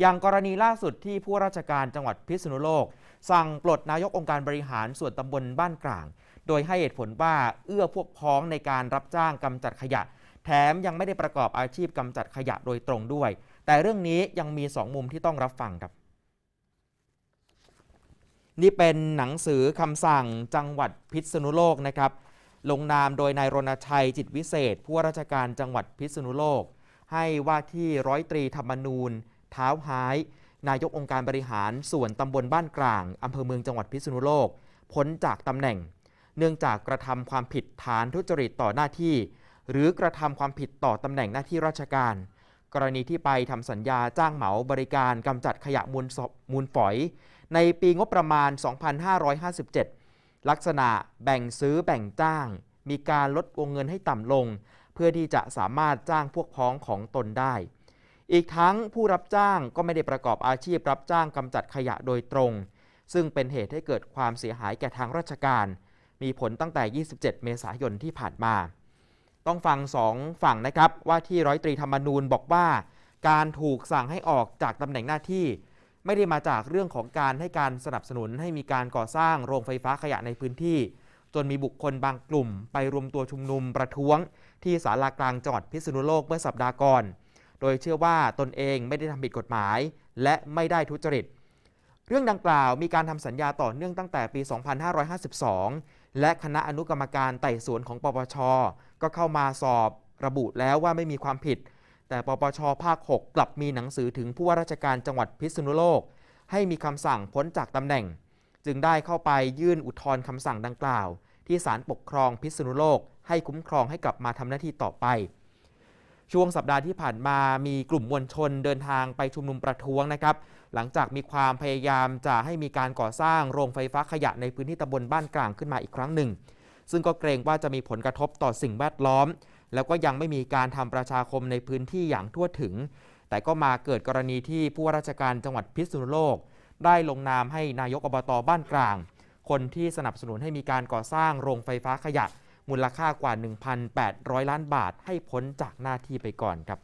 อย่างกรณีล่าสุดที่ผู้ราชการจังหวัดพิษณุโลก สั่งปลดนายกองค์การบริหารส่วนตำบลบ้านกลาง โดยให้เหตุผลว่าเอื้อพวกพ้องในการรับจ้างกำจัดขยะ แถมยังไม่ได้ประกอบอาชีพกำจัดขยะโดยตรงด้วย แต่เรื่องนี้ยังมี 2 มุมที่ต้องรับฟังครับนี่เป็นหนังสือคำสั่งจังหวัดพิษณุโลกนะครับ ลงนามโดยนายรณชัยจิตวิเศษ ผู้ราชการจังหวัดพิษณุโลก ให้ว่าที่ร้อยตรีธรรมนูญ เท้าหาย นายกองค์การบริหารส่วนตำบลบ้านกลางอำเภอเมืองจังหวัดพิษณุโลก พ้นจากตำแหน่ง เนื่องจากกระทำความผิดฐานทุจริตต่อหน้าที่ หรือกระทำความผิดต่อตำแหน่งหน้าที่ราชการ กรณีที่ไปทำสัญญาจ้างเหมาบริการกำจัดขยะมูลมูลฝอย ในปีงบประมาณ 2557 ลักษณะแบ่งซื้อแบ่งจ้าง มีการลดวงเงินให้ต่ำลง เพื่อที่จะสามารถจ้างพวกพ้องของตนได้ อีกทั้งผู้รับจ้างก็ไม่ได้ประกอบอาชีพรับจ้างกำจัดขยะโดยตรง ซึ่งเป็นเหตุให้เกิดความเสียหายแก่ทางราชการ มีผลตั้งแต่ 27 เมษายนที่ผ่านมา ต้องฟังสองฝั่งนะครับว่าที่ร้อยตรีธรรมนูญบอกว่า การถูกสั่งให้ออกจากตำแหน่งหน้าที่ ไม่ได้มาจากเรื่องของการให้การสนับสนุนให้มีการก่อสร้างโรงไฟฟ้าขยะในพื้นที่ จนมีบุคคลบางกลุ่ม ไปรวมตัวชุมนุมประท้วง ที่ศาลากลางจังหวัดพิษณุโลกเมื่อสัปดาห์ก่อน โดยเชื่อว่าตนเองไม่ได้ทำผิดกฎหมาย และไม่ได้ทุจริต เรื่องดังกล่าวมีการทำสัญญาต่อเนื่องตั้งแต่ปี 2552 และคณะอนุกรรมการไต่สวนของปปช ก็เข้ามาสอบระบุแล้วว่าไม่มีความผิด แต่ปปชภาค 6 กลับมีหนังสือถึงผู้ว่าราชการจังหวัดพิษณุโลก ให้มีคำสั่งพ้นจากตำแหน่ง จึงได้เข้าไปยื่นอุทธรณ์คำสั่งดังกล่าว ที่ศาลปกครองพิษณุโลกให้คุ้มครองให้กลับมาทำหน้าที่ต่อไป ช่วงสัปดาห์ที่ผ่านมามีกลุ่มมวลชนเดินทางไปชุมนุมประท้วงนะครับ หลังจากมีความพยายามจะให้มีการก่อสร้างโรงไฟฟ้าขยะในพื้นที่ตำบลบ้านกลางขึ้นมาอีกครั้งหนึ่ง ซึ่งก็เกรงว่าจะมีผลกระทบต่อสิ่งแวดล้อม แล้วก็ยังไม่มีการทำประชาคมในพื้นที่อย่างทั่วถึง แต่ก็มาเกิดกรณีที่ผู้ว่าราชการจังหวัดพิษณุโลก ได้ลงนามให้นายกอบตบ้านกลาง คนที่สนับสนุนให้มีการก่อสร้างโรงไฟฟ้าขยะ มูลค่ากว่า 1,800 ล้านบาทให้พ้นจากหน้าที่ไปก่อนครับ